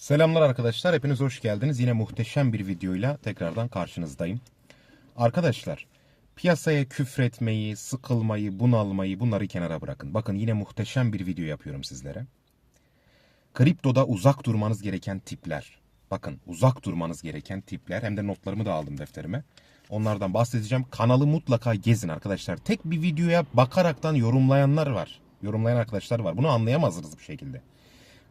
Selamlar arkadaşlar, hepiniz hoş geldiniz. Yine muhteşem bir videoyla tekrardan karşınızdayım. Arkadaşlar, piyasaya küfretmeyi, sıkılmayı, bunalmayı bunları kenara bırakın. Bakın yine muhteşem bir video yapıyorum sizlere. Kriptoda uzak durmanız gereken tipler. Bakın uzak durmanız gereken tipler. Hem de notlarımı da aldım defterime. Onlardan bahsedeceğim. Kanalı mutlaka gezin arkadaşlar. Tek bir videoya bakaraktan yorumlayanlar var. Yorumlayan arkadaşlar var. Bunu anlayamazsınız bu şekilde.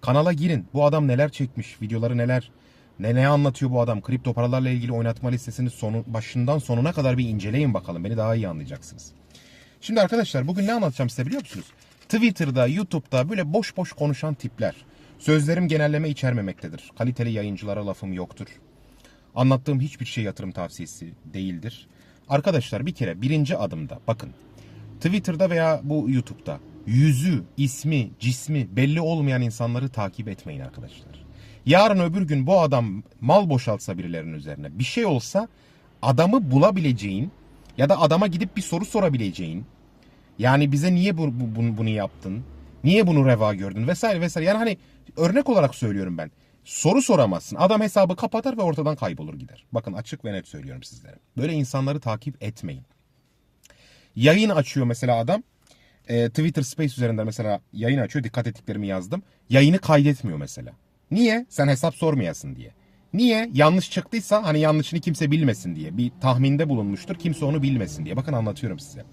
Kanala girin. Bu adam neler çekmiş, videoları neler, ne ne anlatıyor bu adam. Kripto paralarla ilgili oynatma listesini sonu, başından sonuna kadar bir inceleyin bakalım. Beni daha iyi anlayacaksınız. Şimdi arkadaşlar bugün ne anlatacağım size biliyor musunuz? Twitter'da, YouTube'da böyle boş boş konuşan tipler. Sözlerim genelleme içermemektedir. Kaliteli yayıncılara lafım yoktur. Anlattığım hiçbir şey yatırım tavsiyesi değildir. Arkadaşlar bir kere birinci adımda bakın Twitter'da veya bu YouTube'da yüzü, ismi, cismi belli olmayan insanları takip etmeyin arkadaşlar. Yarın öbür gün bu adam mal boşaltsa birilerinin üzerine bir şey olsa adamı bulabileceğin ya da adama gidip bir soru sorabileceğin yani bize niye bu, bu- bunu, yaptın? Niye bunu reva gördün? Vesaire vesaire. Yani hani örnek olarak söylüyorum ben. Soru soramazsın. Adam hesabı kapatar ve ortadan kaybolur gider. Bakın açık ve net söylüyorum sizlere. Böyle insanları takip etmeyin. Yayın açıyor mesela adam. Ee, Twitter Space üzerinden mesela yayın açıyor. Dikkat ettiklerimi yazdım. Yayını kaydetmiyor mesela. Niye? Sen hesap sormayasın diye. Niye? Yanlış çıktıysa hani yanlışını kimse bilmesin diye. Bir tahminde bulunmuştur. Kimse onu bilmesin diye. Bakın anlatıyorum size.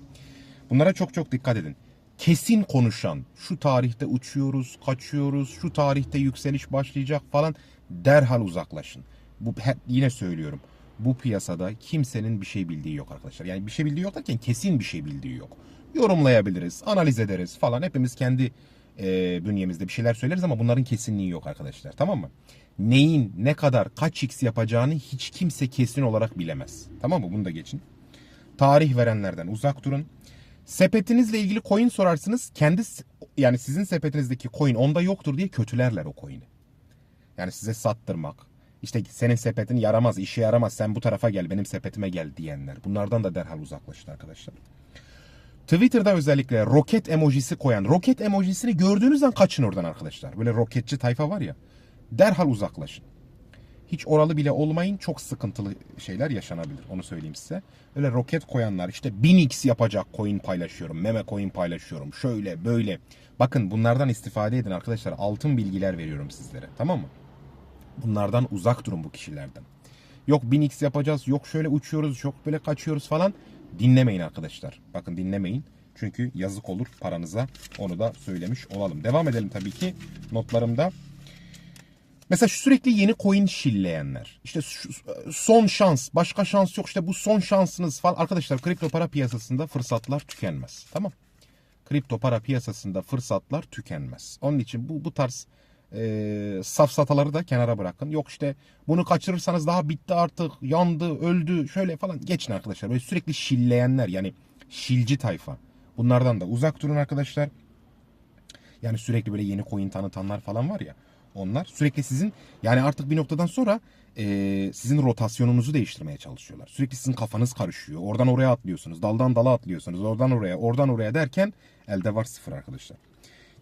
Bunlara çok çok dikkat edin. Kesin konuşan, şu tarihte uçuyoruz, kaçıyoruz, şu tarihte yükseliş başlayacak falan derhal uzaklaşın. Bu yine söylüyorum. Bu piyasada kimsenin bir şey bildiği yok arkadaşlar. Yani bir şey bildiği yok derken kesin bir şey bildiği yok. Yorumlayabiliriz, analiz ederiz falan. Hepimiz kendi e, bünyemizde bir şeyler söyleriz ama bunların kesinliği yok arkadaşlar. Tamam mı? Neyin, ne kadar, kaç x yapacağını hiç kimse kesin olarak bilemez. Tamam mı? Bunu da geçin. Tarih verenlerden uzak durun. Sepetinizle ilgili coin sorarsınız. Kendi yani sizin sepetinizdeki coin onda yoktur diye kötülerler o coin'i. Yani size sattırmak. İşte senin sepetin yaramaz, işe yaramaz. Sen bu tarafa gel, benim sepetime gel diyenler. Bunlardan da derhal uzaklaşın arkadaşlar. Twitter'da özellikle roket emojisi koyan, roket emojisini gördüğünüz an kaçın oradan arkadaşlar. Böyle roketçi tayfa var ya. Derhal uzaklaşın. Hiç oralı bile olmayın çok sıkıntılı şeyler yaşanabilir onu söyleyeyim size. Öyle roket koyanlar işte 1000x yapacak coin paylaşıyorum, meme coin paylaşıyorum, şöyle böyle. Bakın bunlardan istifade edin arkadaşlar altın bilgiler veriyorum sizlere tamam mı? Bunlardan uzak durun bu kişilerden. Yok 1000x yapacağız, yok şöyle uçuyoruz, yok böyle kaçıyoruz falan. Dinlemeyin arkadaşlar. Bakın dinlemeyin. Çünkü yazık olur paranıza. Onu da söylemiş olalım. Devam edelim tabii ki notlarımda. Mesela sürekli yeni coin şilleyenler. İşte son şans, başka şans yok. İşte bu son şansınız falan. Arkadaşlar kripto para piyasasında fırsatlar tükenmez. Tamam. Kripto para piyasasında fırsatlar tükenmez. Onun için bu bu tarz e, safsataları da kenara bırakın. Yok işte bunu kaçırırsanız daha bitti artık, yandı, öldü şöyle falan. Geçin arkadaşlar. Böyle sürekli şilleyenler yani şilci tayfa. Bunlardan da uzak durun arkadaşlar. Yani sürekli böyle yeni coin tanıtanlar falan var ya. Onlar sürekli sizin yani artık bir noktadan sonra e, sizin rotasyonunuzu değiştirmeye çalışıyorlar. Sürekli sizin kafanız karışıyor. Oradan oraya atlıyorsunuz. Daldan dala atlıyorsunuz. Oradan oraya, oradan oraya derken elde var sıfır arkadaşlar.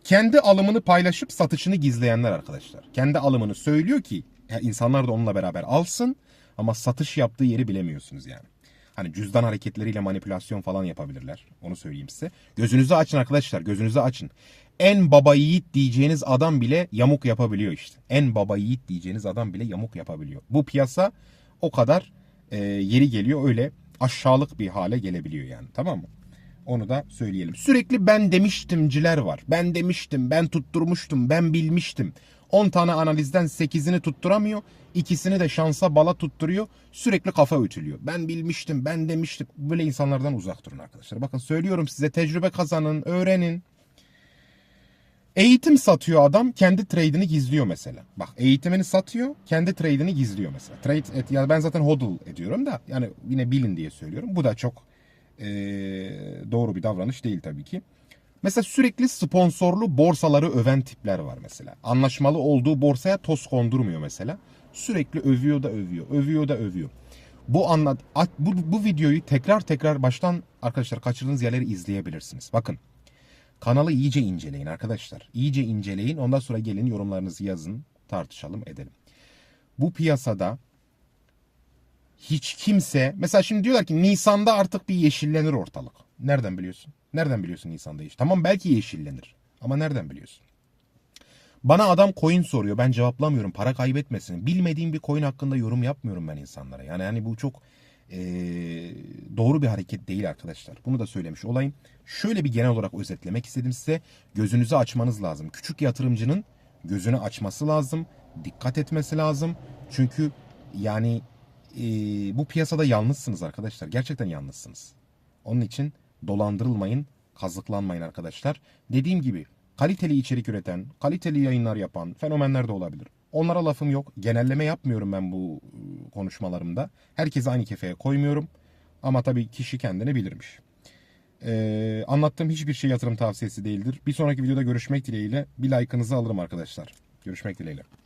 Kendi alımını paylaşıp satışını gizleyenler arkadaşlar. Kendi alımını söylüyor ki insanlar da onunla beraber alsın ama satış yaptığı yeri bilemiyorsunuz yani. Hani cüzdan hareketleriyle manipülasyon falan yapabilirler. Onu söyleyeyim size. Gözünüzü açın arkadaşlar. Gözünüzü açın. En baba yiğit diyeceğiniz adam bile yamuk yapabiliyor işte. En baba yiğit diyeceğiniz adam bile yamuk yapabiliyor. Bu piyasa o kadar e, yeri geliyor öyle aşağılık bir hale gelebiliyor yani. Tamam mı? Onu da söyleyelim. Sürekli ben demiştimciler var. Ben demiştim, ben tutturmuştum, ben bilmiştim. 10 tane analizden 8'ini tutturamıyor. ikisini de şansa bala tutturuyor. Sürekli kafa ütülüyor. Ben bilmiştim, ben demiştim. Böyle insanlardan uzak durun arkadaşlar. Bakın söylüyorum size tecrübe kazanın, öğrenin. Eğitim satıyor adam kendi trade'ini gizliyor mesela. Bak eğitimini satıyor kendi trade'ini gizliyor mesela. Trade et, yani ben zaten hodl ediyorum da yani yine bilin diye söylüyorum. Bu da çok eee, doğru bir davranış değil tabii ki. Mesela sürekli sponsorlu borsaları öven tipler var mesela. Anlaşmalı olduğu borsaya toz kondurmuyor mesela. Sürekli övüyor da övüyor, övüyor da övüyor. Bu anlat bu, bu videoyu tekrar tekrar baştan arkadaşlar kaçırdığınız yerleri izleyebilirsiniz. Bakın Kanalı iyice inceleyin arkadaşlar. İyice inceleyin. Ondan sonra gelin yorumlarınızı yazın. tartışalım edelim. Bu piyasada hiç kimse mesela şimdi diyorlar ki Nisan'da artık bir yeşillenir ortalık. Nereden biliyorsun? Nereden biliyorsun Nisan'da yeşil? Tamam belki yeşillenir ama nereden biliyorsun? Bana adam coin soruyor. Ben cevaplamıyorum. Para kaybetmesin. Bilmediğim bir coin hakkında yorum yapmıyorum ben insanlara. Yani hani bu çok eee, doğru bir hareket değil arkadaşlar. Bunu da söylemiş olayım. Şöyle bir genel olarak özetlemek istedim size. Gözünüzü açmanız lazım. Küçük yatırımcının gözünü açması lazım. Dikkat etmesi lazım. Çünkü yani eee, bu piyasada yalnızsınız arkadaşlar. Gerçekten yalnızsınız. Onun için dolandırılmayın, kazıklanmayın arkadaşlar. Dediğim gibi kaliteli içerik üreten, kaliteli yayınlar yapan fenomenler de olabilir. Onlara lafım yok. Genelleme yapmıyorum ben bu e, konuşmalarımda. Herkesi aynı kefeye koymuyorum. Ama tabii kişi kendini bilirmiş. Ee, anlattığım hiçbir şey yatırım tavsiyesi değildir. Bir sonraki videoda görüşmek dileğiyle bir like'ınızı alırım arkadaşlar. Görüşmek dileğiyle.